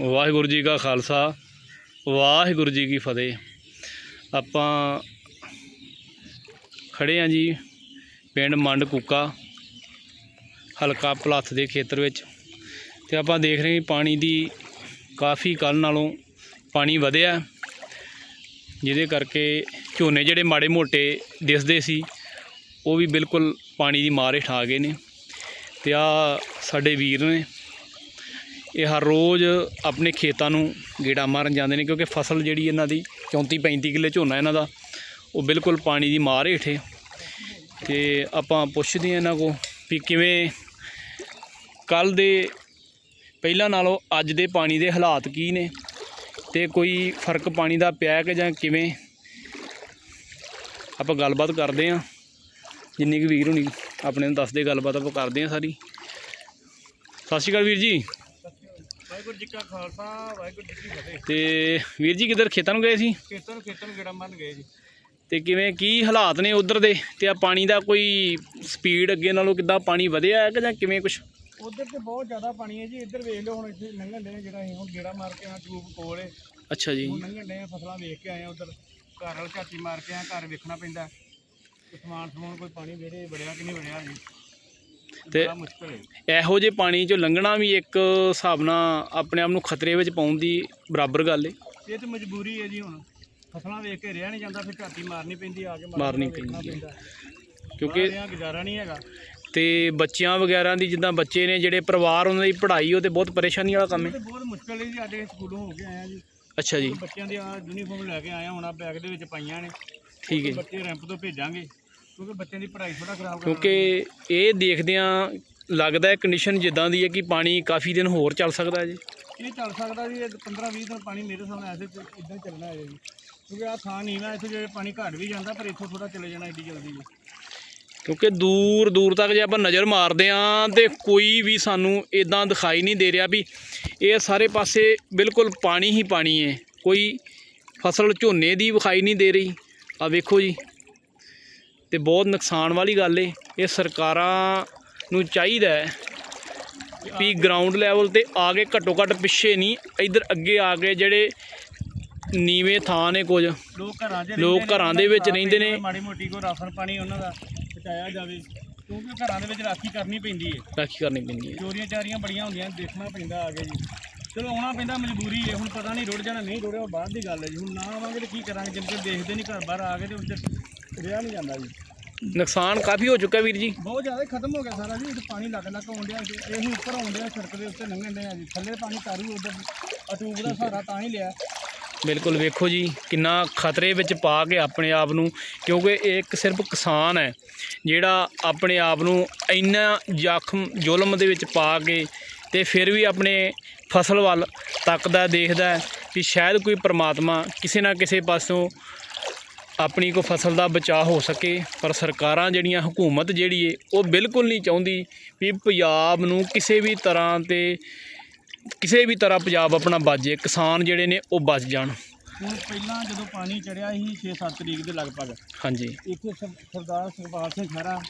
ਵਾਹਿਗੁਰੂ ਜੀ ਕਾ ਖਾਲਸਾ, ਵਾਹਿਗੁਰੂ ਜੀ ਕੀ ਫਤਿਹ। ਆਪਾਂ ਖੜੇ ਆ ਜੀ ਪਿੰਡ ਮੰਡ ਕੁੱਕਾ ਹਲਕਾ ਪਲੱਥ ਦੇ ਖੇਤਰ ਵਿੱਚ। ਤੇ ਆਪਾਂ ਦੇਖ ਰਹੇ ਹਾਂ ਪਾਣੀ ਦੀ ਕਾਫੀ ਕੱਲ ਨਾਲੋਂ ਪਾਣੀ ਵਧਿਆ, ਜਿਹਦੇ ਕਰਕੇ ਝੋਨੇ ਜਿਹੜੇ ਮਾੜੇ ਮੋਟੇ ਦਿਸਦੇ ਸੀ, ਉਹ ਵੀ ਬਿਲਕੁਲ ਪਾਣੀ ਦੀ ਮਾਰ ਹੇਠ ਆ ਗਏ ਨੇ। ਤੇ ਆ ਸਾਡੇ ਵੀਰ ਨੇ ਇਹ ਹਰ ਰੋਜ਼ ਆਪਣੇ ਖੇਤਾਂ ਨੂੰ ਗੇੜਾ ਮਾਰਨ ਜਾਂਦੇ ਨੇ ਕਿਉਂਕਿ ਫਸਲ ਜਿਹੜੀ ਇਹਨਾਂ ਦੀ 34 35 ਕਿੱਲੇ ਝੋਨਾ ਇਹਨਾਂ ਦਾ, ਉਹ ਬਿਲਕੁਲ ਪਾਣੀ ਦੀ ਮਾਰ ਹੇਠੇ ਤੇ ਆਪਾਂ ਪੁੱਛਦੇ ਹਾਂ ਇਹਨਾਂ ਕੋ ਵੀ ਕਿਵੇਂ ਕੱਲ ਦੇ ਪਹਿਲਾਂ ਨਾਲੋਂ ਅੱਜ ਦੇ ਪਾਣੀ ਦੇ ਹਾਲਾਤ ਕੀ ਨੇ ਤੇ ਕੋਈ ਫ਼ਰਕ ਪਾਣੀ ਦਾ ਪਿਆ ਕਿ ਜਾਂ ਕਿਵੇਂ? ਆਪਾਂ ਗੱਲਬਾਤ ਕਰਦੇ ਹਾਂ। ਜਿੰਨੀ ਕੁ ਵੀਰ ਹੁਣੀ ਆਪਣੇ ਨੂੰ ਦੱਸਦੇ ਗੱਲਬਾਤ ਆਪਾਂ ਕਰਦੇ ਹਾਂ ਸਾਰੀ। ਸਤਿ ਸ਼੍ਰੀ ਅਕਾਲ ਵੀਰ ਜੀ। ਵਾਹਿਗੁਰੂ ਜੀ ਕਾ ਖਾਲਸਾ ਵਾਹਿਗੁਰੂ ਜੀ ਕੀ ਫਤਿਹ। ਤੇ ਵੀਰ ਜੀ ਕਿੱਧਰ ਖੇਤਾਂ ਨੂੰ ਗਏ ਸੀ? ਕੀਰਤਨ ਕੀਰਤਨ ਗੇੜਾ ਮੰਨ ਗਏ ਜੀ। ਤੇ ਕਿਵੇਂ ਕੀ ਹਾਲਾਤ ਨੇ ਉਧਰ ਦੇ? ਤੇ ਆ ਪਾਣੀ ਦਾ ਕੋਈ ਸਪੀਡ ਅੱਗੇ ਨਾਲੋਂ ਕਿੱਦਾਂ ਪਾਣੀ ਵਧਿਆ ਹੈ ਕਿ ਜਾਂ ਕਿਵੇਂ ਕੁਛ? ਉਧਰ ਤੇ ਬਹੁਤ ਜ਼ਿਆਦਾ ਪਾਣੀ ਹੈ ਜੀ। ਇੱਧਰ ਵੇਖ ਲਓ ਹੁਣ ਇੱਥੇ ਲੰਘਣ ਦੇ ਜਿਹੜਾ ਅਸੀਂ ਹੁਣ ਗੇੜਾ ਮਾਰ ਕੇ ਆ ਟਿਊਬ ਕੋਲ ਅੱਛਾ ਜੀ। ਹੁਣ ਲੰਘਣ ਦੇ ਫਸਲਾਂ ਵੇਖ ਕੇ ਆਏ ਆ ਉਧਰ। ਘਰ ਵਾਲ ਝਾਤੀ ਮਾਰ ਕੇ ਆ ਘਰ ਵੇਖਣਾ ਪੈਂਦਾ। ਸਮਾਨ ਸਮੂਨ ਕੋਈ ਪਾਣੀ ਜਿਹੜੇ ਵੜਿਆ ਕਿ ਨਹੀਂ ਵੜਿਆ ਜੀ। ਤੇ- ਇਹੋ ਜਿਹੇ ਪਾਣੀ 'ਚੋਂ ਲੰਘਣਾ ਵੀ ਇੱਕ ਹਿਸਾਬ ਨਾਲ ਆਪਣੇ ਆਪ ਨੂੰ ਖਤਰੇ ਵਿੱਚ ਪਾਉਣ ਦੀ ਬਰਾਬਰ ਗੱਲ ਏ। ਇਹ ਤੇ ਮਜਬੂਰੀ ਹੈ ਜੀ ਹੁਣ। ਫਸਲਾਂ ਵੇਖ ਕੇ ਰਿਹਾ ਨਹੀਂ ਜਾਂਦਾ ਫਿਰ ਝਾਤੀ ਮਾਰਨੀ ਪੈਂਦੀ ਆ ਕੇ ਮਾਰਨੀ ਪੈਂਦੀ ਹੈ। ਕਿਉਂਕਿ ਬਾਹਰ ਗੁਜ਼ਾਰਾ ਨਹੀਂ ਹੈਗਾ। ਤੇ ਬੱਚਿਆਂ ਵਗੈਰਾ ਦੀ ਜਿੱਦਾਂ ਬੱਚੇ ਨੇ ਜਿਹੜੇ ਪਰਿਵਾਰ ਉਹਨਾਂ ਦੀ ਪੜ੍ਹਾਈ ਉਹ ਤੇ ਬਹੁਤ ਪਰੇਸ਼ਾਨੀ ਵਾਲਾ ਕੰਮ ਇਹ ਹੈ ਤੇ ਬਹੁਤ ਮੁਸ਼ਕਲ ਹੈ ਜੀ ਇਹ ਸਕੂਲੋਂ ਹੋ ਕੇ ਆਏ ਆ ਜੀ। ਅੱਛਾ ਜੀ। ਬੱਚਿਆਂ ਦੀ ਆ ਯੂਨੀਫਾਰਮ ਲੈ ਕੇ ਆਇਆ ਹੁਣ ਆ ਬੈਗ ਦੇ ਵਿੱਚ ਪਾਈਆਂ ਨੇ। ਠੀਕ ਹੈ ਜੀ। ਬੱਚੇ ਰੈਂਪ ਤੋਂ ਭੇਜਾਂਗੇ। ਕਿਉਂਕਿ ਬੱਚਿਆਂ ਦੀ ਪੜ੍ਹਾਈ ਥੋੜਾ ਖਰਾਬ ਕਰ ਕਿਉਂਕਿ ਇਹ ਦੇਖਦਿਆਂ ਲੱਗਦਾ ਹੈ ਕੰਡੀਸ਼ਨ ਜਿੱਦਾਂ ਦੀ ਹੈ ਕਿ ਪਾਣੀ ਕਾਫੀ ਦਿਨ ਹੋਰ ਚੱਲ ਸਕਦਾ ਹੈ ਜੀ। ਇਹ ਚੱਲ ਸਕਦਾ ਜੀ 15 20 ਦਿਨ ਪਾਣੀ ਮੇਰੇ ਸਾਹਮਣੇ ਐਸੇ ਇਦਾਂ ਚੱਲਣਾ ਹੈ ਜੀ। ਕਿਉਂਕਿ ਆ ਥਾਂ ਨਹੀਂ ਨਾ ਇੱਥੇ ਜਿਹੜੇ ਪਾਣੀ ਘਟ ਵੀ ਜਾਂਦਾ ਪਰ ਇੱਥੋਂ ਥੋੜਾ ਚਲੇ ਜਾਣਾ ਏਡੀ ਜਲਦੀ ਜੀ ਕਿਉਂਕਿ ਦੂਰ ਦੂਰ ਤੱਕ ਜੇ ਆਪਾਂ ਨਜ਼ਰ ਮਾਰਦੇ ਆਂ ਤੇ ਕੋਈ ਵੀ ਸਾਨੂੰ ਇਦਾਂ ਦਿਖਾਈ ਨਹੀਂ ਦੇ ਰਿਹਾ ਵੀ ਇਹ ਸਾਰੇ ਪਾਸੇ ਬਿਲਕੁਲ ਪਾਣੀ ਹੀ ਪਾਣੀ ਹੈ। ਕੋਈ ਫਸਲ ਝੋਨੇ ਦੀ ਵਿਖਾਈ ਨਹੀਂ ਦੇ ਰਹੀ। ਆ ਵੇਖੋ ਜੀ। ਤੇ ਬਹੁਤ ਨੁਕਸਾਨ ਵਾਲੀ ਗੱਲ ਏ। ਇਹ ਸਰਕਾਰਾਂ ਨੂੰ ਚਾਹੀਦਾ ਹੈ ਵੀ ਗਰਾਊਂਡ ਲੈਵਲ ਤੇ ਆ ਕੇ ਘੱਟੋ ਘੱਟ ਪਿੱਛੇ ਨਹੀਂ ਇੱਧਰ ਅੱਗੇ ਆ ਕੇ ਜਿਹੜੇ ਨੀਵੇਂ ਥਾਂ ਨੇ ਕੁਝ ਲੋਕ ਘਰਾਂ ਦੇ ਵਿੱਚ ਰਹਿੰਦੇ ਨੇ। ਮਾੜੀ ਮੋਟੀ ਕੋ ਰਾਸ਼ਨ ਪਾਣੀ ਉਹਨਾਂ ਦਾ ਪਹੁੰਚਾਇਆ ਜਾਵੇ ਕਿਉਂਕਿ ਘਰਾਂ ਦੇ ਵਿੱਚ ਰਾਖੀ ਕਰਨੀ ਪੈਂਦੀ ਹੈ ਰਾਖੀ ਕਰਨੀ ਪੈਂਦੀ ਹੈ ਚੋਰੀਆਂ ਚਾਰੀਆਂ ਬੜੀਆਂ ਹੁੰਦੀਆਂ ਦੇਖਣਾ ਪੈਂਦਾ ਆ ਕੇ ਜੀ। ਚਲੋ ਆਉਣਾ ਪੈਂਦਾ ਮਜਬੂਰੀ ਹੈ ਹੁਣ ਪਤਾ ਨਹੀਂ ਰੁੜ ਜਾਣਾ ਨਹੀਂ ਰੁੜਿਆ ਬਾਅਦ ਦੀ ਗੱਲ ਹੈ ਜੀ। ਹੁਣ ਨਾ ਆਵਾਂਗੇ ਤੇ ਕੀ ਕਰਾਂਗੇ ਜਿੰਨ ਦੇਖਦੇ ਨਹੀਂ ਘਰ ਬਾਹਰ ਆ ਕੇ ਤੇ ਉੱਧਰ ਰਿਹਾ ਨਹੀਂ ਜਾਂਦਾ ਜੀ। ਨੁਕਸਾਨ ਕਾਫੀ ਹੋ ਚੁੱਕਾ ਵੀਰ ਜੀ। ਬਹੁਤ ਜ਼ਿਆਦਾ ਖਤਮ ਹੋ ਗਿਆ ਸਾਰਾ ਜੀ ਇਹ ਪਾਣੀ ਲੱਗ ਲੱਗ ਆਉਣ ਡਿਆ ਜੀ ਇਹ ਹੀ ਉੱਪਰ ਆਉਣ ਡਿਆ ਸੜਕ ਦੇ ਉੱਤੇ ਲੰਘਣ ਡਿਆ ਜੀ। ਥੱਲੇ ਪਾਣੀ ਤਾਰੂ ਉਧਰ ਅਟੂਬ ਦਾ ਸਹਾਰਾ ਤਾਂ ਹੀ ਲਿਆ। ਬਿਲਕੁਲ ਵੇਖੋ ਜੀ ਕਿੰਨਾ ਖਤਰੇ ਵਿੱਚ ਪਾ ਕੇ ਆਪਣੇ ਆਪ ਨੂੰ ਕਿਉਂਕਿ ਇਹ ਇੱਕ ਸਿਰਫ ਕਿਸਾਨ ਹੈ ਜਿਹੜਾ ਆਪਣੇ ਆਪ ਨੂੰ ਇੰਨਾ ਜ਼ਖਮ ਜ਼ੁਲਮ ਦੇ ਵਿੱਚ ਪਾ ਕੇ ਤੇ ਫਿਰ ਵੀ ਆਪਣੇ ਫਸਲ ਵੱਲ ਤੱਕਦਾ ਦੇਖਦਾ ਕਿ ਸ਼ਾਇਦ ਕੋਈ ਪ੍ਰਮਾਤਮਾ ਕਿਸੇ ਨਾ ਕਿਸੇ ਪਾਸੋਂ ਆਪਣੀ ਕੋ ਫਸਲ ਦਾ ਬਚਾਅ ਹੋ ਸਕੇ ਪਰ ਸਰਕਾਰਾਂ ਜਿਹੜੀਆਂ ਹਕੂਮਤ ਜਿਹੜੀ ਏ ਉਹ ਬਿਲਕੁਲ ਨਹੀਂ ਚਾਹੁੰਦੀ ਵੀ ਪੰਜਾਬ ਨੂੰ ਕਿਸੇ ਵੀ ਤਰ੍ਹਾਂ ਤੇ ਕਿਸੇ ਵੀ ਤਰ੍ਹਾਂ ਪੰਜਾਬ ਆਪਣਾ ਬਾਜੇ ਕਿਸਾਨ ਜਿਹੜੇ ਨੇ ਉਹ ਬਚ ਜਾਣ। ਹੁਣ ਪਹਿਲਾਂ ਜਦੋਂ ਪਾਣੀ ਚੜਿਆ ਸੀ 6-7 ਤਰੀਕ ਦੇ ਲਗਭਗ ਹਾਂਜੀ। ਇੱਥੇ ਸਰ- ਸਰਦਾਰ ਸਰਪਾਲ ਸਿੰਘ ਖਹਿਰਾ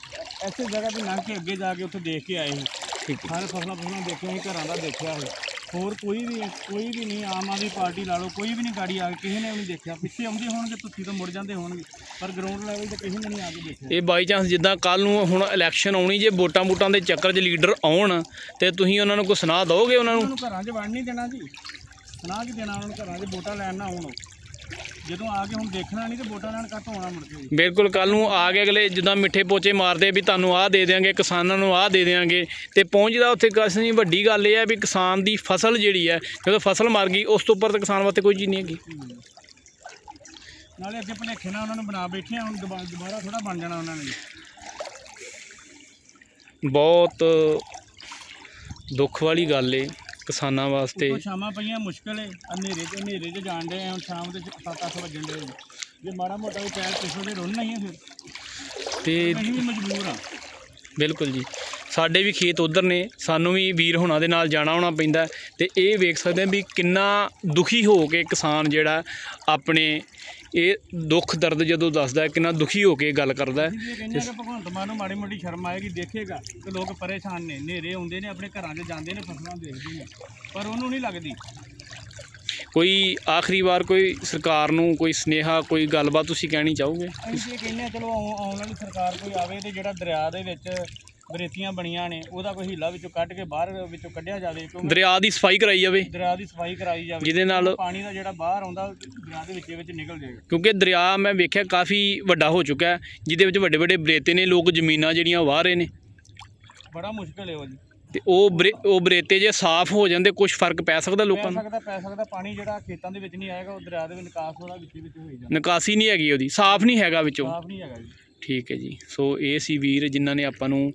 ਐਸੇ ਜਗ੍ਹਾ ਤੇ ਲੰਘ ਕੇ ਅੱਗੇ ਜਾ ਕੇ ਉੱਥੇ ਦੇਖ ਕੇ ਆਏ ਸੀ। ਠੀਕ ਹੈ। ਸਾਰੇ ਫਸਲਾਂ ਫਸਲਾਂ ਦੇਖੀਆਂ ਸੀ ਘਰਾਂ ਦਾ ਦੇਖਿਆ ਸੀ। ਹੋਰ ਕੋਈ ਵੀ ਕੋਈ ਵੀ ਨਹੀਂ ਆਮ ਆਦਮੀ ਪਾਰਟੀ ਲਾ ਲਓ ਕੋਈ ਵੀ ਨਹੀਂ ਗਾੜੀ ਆ ਕੇ ਕਿਸੇ ਨੇ ਵੀ ਨਹੀਂ ਦੇਖਿਆ। ਪਿੱਛੇ ਆਉਂਦੇ ਹੋਣਗੇ ਤੁਸੀਂ ਤਾਂ ਮੁੜ ਜਾਂਦੇ ਹੋਣਗੇ। ਪਰ ਗਰਾਊਂਡ ਲੈਵਲ ਤੇ ਕਿਸੇ ਨੇ ਨਹੀਂ ਆ ਕੇ ਦੇਖਿਆ। ਇਹ ਬਾਈ ਚਾਂਸ ਜਿੱਦਾਂ ਕੱਲ ਨੂੰ ਹੁਣ ਇਲੈਕਸ਼ਨ ਆਉਣੀ ਜੇ ਵੋਟਾਂ ਵੋਟਾਂ ਦੇ ਚੱਕਰ 'ਚ ਲੀਡਰ ਆਉਣ ਤੇ ਤੁਸੀਂ ਉਹਨਾਂ ਨੂੰ ਕੋਈ ਸੁਣਾ ਦਿਓਗੇ ਉਹਨਾਂ ਉਹਨਾਂ ਨੂੰ ਘਰਾਂ 'ਚ ਵੜ ਨਹੀਂ ਦੇਣਾ ਜੀ। ਸੁਣਾ ਕੀ ਦੇਣਾ ਉਹਨਾਂ ਨੂੰ ਘਰਾਂ 'ਚ ਵੋਟਾਂ ਲੈਣ ਨਾ ਆਉਣ। ਜਦੋਂ ਆ ਕੇ ਹੁਣ ਦੇਖਣਾ ਨਹੀਂ ਤੇ ਵੋਟਾਂ ਲੈਣ ਕੱਟ ਹੋਣਾ ਮੁੜ ਕੇ। ਬਿਲਕੁਲ ਕੱਲ ਨੂੰ ਆ ਕੇ ਅਗਲੇ ਜਿੱਦਾਂ ਮਿੱਠੇ ਪੋਚੇ ਮਾਰਦੇ ਵੀ ਤੁਹਾਨੂੰ ਆਹ ਦੇ ਦੇਾਂਗੇ ਕਿਸਾਨਾਂ ਨੂੰ ਆਹ ਦੇ ਦੇਾਂਗੇ ਤੇ ਪਹੁੰਚਦਾ ਉੱਥੇ ਕੁਛ ਨਹੀਂ ਵੱਡੀ ਗੱਲ ਇਹ ਹੈ ਵੀ ਕਿਸਾਨ ਦੀ ਫਸਲ ਜਿਹੜੀ ਹੈ ਜਦੋਂ ਫਸਲ ਮਰ ਗਈ ਉਸ ਤੋਂ ਉੱਪਰ ਤਾਂ ਕਿਸਾਨ ਵਾਸਤੇ ਕੋਈ ਚੀਜ਼ ਨਹੀਂ ਹੈਗੀ ਨਾਲੇ ਅੱਗੇ ਭਲੇਖੇ ਨਾਲ ਉਹਨਾਂ ਨੂੰ ਬਣਾ ਬੈਠੇ ਆ ਹੁਣ ਦੁਬਾ- ਦੁਬਾਰਾ ਥੋੜਾ ਬਣ ਜਾਣਾ ਉਹਨਾਂ ਨੇ। ਬਹੁਤ ਦੁੱਖ ਵਾਲੀ ਗੱਲ ਏ ਕਿਸਾਨਾਂ ਵਾਸਤੇ। ਉੱਤੋਂ ਸ਼ਾਮਾਂ ਪਈਆਂ ਮੁਸ਼ਕਲ ਹੈ ਹਨੇਰੇ 'ਚ ਹਨੇਰੇ 'ਚ ਜਾਣ ਦੇ ਹੁਣ ਸ਼ਾਮ ਦੇ 7-8 ਵਜਣ ਦੇ ਜੇ ਮਾੜਾ ਮੋਟਾ ਵੀ ਪੈਰ ਪਿਛੋ ਦੇ ਰੁੰਨ ਨਹੀਂ ਹੈ ਫਿਰ। ਤੇ ਅਸੀਂ ਵੀ ਮਜਬੂਰ ਆ। ਬਿਲਕੁਲ ਜੀ। ਸਾਡੇ ਵੀ ਖੇਤ ਉਧਰ ਨੇ ਸਾਨੂੰ ਵੀ ਵੀਰ ਹੋਣਾ ਦੇ ਨਾਲ ਜਾਣਾ ਹੋਣਾ ਪੈਂਦਾ ਤੇ ਇਹ ਵੇਖ ਸਕਦੇ ਆ ਵੀ ਕਿੰਨਾ ਦੁਖੀ ਹੋ ਕੇ ਕਿਸਾਨ ਜਿਹੜਾ ਆਪਣੇ ਇਹ ਦੁੱਖ ਦਰਦ ਜਦੋਂ ਦੱਸਦਾ ਹੈ, ਕਿੰਨਾ ਦੁਖੀ ਹੋ ਕੇ ਗੱਲ ਕਰਦਾ ਹੈ। ਕਹਿੰਦੇ ਕਿ ਭਗਵੰਤ ਮਾਨ ਨੂੰ ਮਾੜੀ ਮੋਟੀ ਸ਼ਰਮ ਆਏਗੀ ਦੇਖੇਗਾ ਕਿ ਲੋਕ ਪਰੇਸ਼ਾਨ ਨੇ ਹਨੇਰੇ ਆਉਂਦੇ ਨੇ ਆਪਣੇ ਘਰਾਂ 'ਚ ਜਾਂਦੇ ਨੇ ਫਸਲਾਂ ਦੇਖਦੇ ਨੇ ਪਰ ਉਹਨੂੰ ਨਹੀਂ ਲੱਗਦੀ ਕੋਈ ਆਖਰੀ ਵਾਰ ਕੋਈ ਸਰਕਾਰ ਨੂੰ ਕੋਈ ਸਨੇਹਾ ਕੋਈ ਗੱਲਬਾਤ ਤੁਸੀਂ ਕਹਿਣੀ ਚਾਹੋਗੇ ਅਸੀਂ ਇਹ ਕਹਿੰਦੇ ਆ ਚਲੋ ਆਉ- ਆਉਣ ਵਾਲੀ ਸਰਕਾਰ ਕੋਈ ਆਵੇ ਤੇ ਜਿਹੜਾ ਦਰਿਆ ਦੇ ਵਿੱਚ ਬਰੇਤੀਆਂ ਬਣੀਆਂ ਨੇ ਉਹਦਾ ਕੋਈ ਹੀਲਾ ਵਿੱਚੋਂ ਕੱਢ ਕੇ ਬਾਹਰ ਵਿੱਚੋਂ ਕੱਢਿਆ ਜਾਵੇ ਕਿਉਂਕਿ ਦਰਿਆ ਦੀ ਸਫ਼ਾਈ ਕਰਾਈ ਜਾਵੇ। ਦਰਿਆ ਦੀ ਸਫ਼ਾਈ ਕਰਾਈ ਜਾਵੇ ਜਿਹਦੇ ਨਾਲ ਪਾਣੀ ਦਾ ਜਿਹੜਾ ਬਾਹਰ ਆਉਂਦਾ ਦਰਿਆ ਦੇ ਵਿੱਚ ਵਿੱਚ ਨਿਕਲ ਜਾਏਗਾ। ਕਿਉਂਕਿ ਦਰਿਆ ਮੈਂ ਵੇਖਿਆ ਕਾਫੀ ਵੱਡਾ ਹੋ ਚੁੱਕਾ ਹੈ ਜਿਹਦੇ ਵਿੱਚ ਵੱਡੇ ਵੱਡੇ ਬਰੇਤੇ ਨੇ ਲੋਕ ਜ਼ਮੀਨਾਂ ਜਿਹੜੀਆਂ ਵਾਹ ਰਹੇ ਨੇ। ਬੜਾ ਮੁਸ਼ਕਲ ਹੈ ਉਹ ਜੀ। ਤੇ ਉਹ ਬਰੇ ਉਹ ਬਰੇਤੇ ਜੇ ਸਾਫ਼ ਹੋ ਜਾਂਦੇ ਕੁਝ ਫ਼ਰਕ ਪੈ ਸਕਦਾ ਪੈ ਲੋਕਾਂ ਨੂੰ? ਸਕਦਾ ਪੈ ਸਕਦਾ ਪਾਣੀ ਜਿਹੜਾ ਖੇਤਾਂ ਦੇ ਵਿੱਚ ਨਹੀਂ ਆਏਗਾ ਉਹ ਦਰਿਆ ਦੇ ਵਿੱਚ ਨਿਕਾਸ ਉਹਦਾ ਵਿੱਚ ਵਿੱਚ ਹੋਈ ਜਾਂਦਾ। ਨਿਕਾਸੀ ਨਹੀਂ ਹੈਗੀ ਉਹਦੀ ਸਾਫ਼ ਨਹੀਂ ਹੈਗਾ ਵਿੱਚੋਂ। ਸਾਫ਼ ਨਹੀਂ ਹੈਗਾ ਜੀ। ਠੀਕ ਹੈ ਜੀ। ਸੋ ਇਹ ਸੀ ਵੀਰ ਜਿਨ੍ਹਾਂ ਨੇ ਆਪਾਂ ਨੂੰ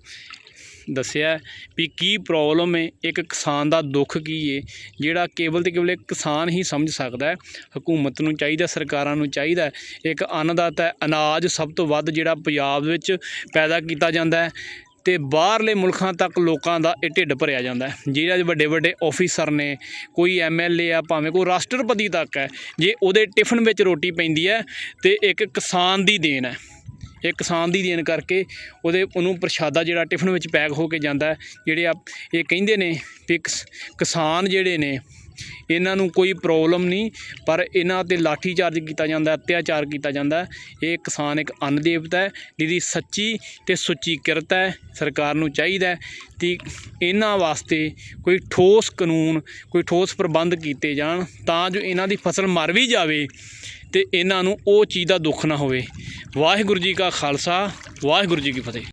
ਦੱਸਿਆ ਵੀ ਕੀ ਪ੍ਰੋਬਲਮ ਹੈ, ਇੱਕ ਕਿਸਾਨ ਦਾ ਦੁੱਖ ਕੀ ਹੈ, ਜਿਹੜਾ ਕੇਵਲ ਤੇ ਕੇਵਲ ਇੱਕ ਕਿਸਾਨ ਹੀ ਸਮਝ ਸਕਦਾ ਹੈ, ਹਕੂਮਤ ਨੂੰ ਚਾਹੀਦਾ, ਸਰਕਾਰਾਂ ਨੂੰ ਚਾਹੀਦਾ ਇੱਕ ਅੰਨਦਾਤਾ ਅਨਾਜ ਸਭ ਤੋਂ ਵੱਧ ਜਿਹੜਾ ਪੰਜਾਬ ਵਿੱਚ ਪੈਦਾ ਕੀਤਾ ਜਾਂਦਾ ਹੈ ਤੇ ਬਾਹਰਲੇ ਮੁਲਕਾਂ ਤੱਕ ਲੋਕਾਂ ਦਾ ਇਹ ਢਿੱਡ ਭਰਿਆ ਜਾਂਦਾ ਹੈ। ਜਿਹੜੇ ਵੱਡੇ ਵੱਡੇ ਆਫੀਸਰ ਨੇ, ਕੋਈ ਐਮਐਲਏ ਆ, ਭਾਵੇਂ ਕੋਈ ਰਾਸ਼ਟਰਪਤੀ ਤੱਕ ਹੈ, ਜੇ ਉਹਦੇ ਟਿਫਨ ਵਿੱਚ ਰੋਟੀ ਪੈਂਦੀ ਹੈ ਤੇ ਇੱਕ ਕਿਸਾਨ ਦੀ ਦੇਣ ਹੈ। ਇਹ ਕਿਸਾਨ ਦੀ ਦੇਣ ਕਰਕੇ ਉਹਦੇ, ਉਹਨੂੰ ਪ੍ਰਸ਼ਾਦਾ ਜਿਹੜਾ ਟਿਫਨ ਵਿੱਚ ਪੈਕ ਹੋ ਕੇ ਜਾਂਦਾ ਜਿਹੜੇ ਆ ਇਹ ਕਹਿੰਦੇ ਨੇ ਵੀ ਕਿਸਾਨ ਜਿਹੜੇ ਨੇ, ਇਹਨਾਂ ਨੂੰ ਕੋਈ ਪ੍ਰੋਬਲਮ ਨਹੀਂ, ਪਰ ਇਹਨਾਂ ਤੇ ਲਾਠੀ ਚਾਰਜ ਕੀਤਾ ਜਾਂਦਾ ਅਤਿਆਚਾਰ ਕੀਤਾ ਜਾਂਦਾ ਇਹ ਕਿਸਾਨ ਇੱਕ ਅੰਨ ਦੇਵਤਾ ਹੈ, ਜਿਹਦੀ ਸੱਚੀ ਤੇ ਸੁੱਚੀ ਕਿਰਤ ਹੈ, ਸਰਕਾਰ ਨੂੰ ਚਾਹੀਦਾ ਕਿ ਇਹਨਾਂ ਵਾਸਤੇ ਕੋਈ ਠੋਸ ਕਾਨੂੰਨ, ਕੋਈ ਠੋਸ ਪ੍ਰਬੰਧ ਕੀਤੇ ਜਾਣ, ਤਾਂ ਜੋ ਇਹਨਾਂ ਦੀ ਫਸਲ ਮਰ ਵੀ ਜਾਵੇ। ਤੇ ਇਹਨਾਂ ਨੂੰ ਉਹ ਚੀਜ਼ ਦਾ ਦੁੱਖ ਨਾ ਹੋਵੇ। ਵਾਹਿਗੁਰੂ ਜੀ ਕਾ ਖਾਲਸਾ, ਵਾਹਿਗੁਰੂ ਜੀ ਕੀ ਫਤਿਹ।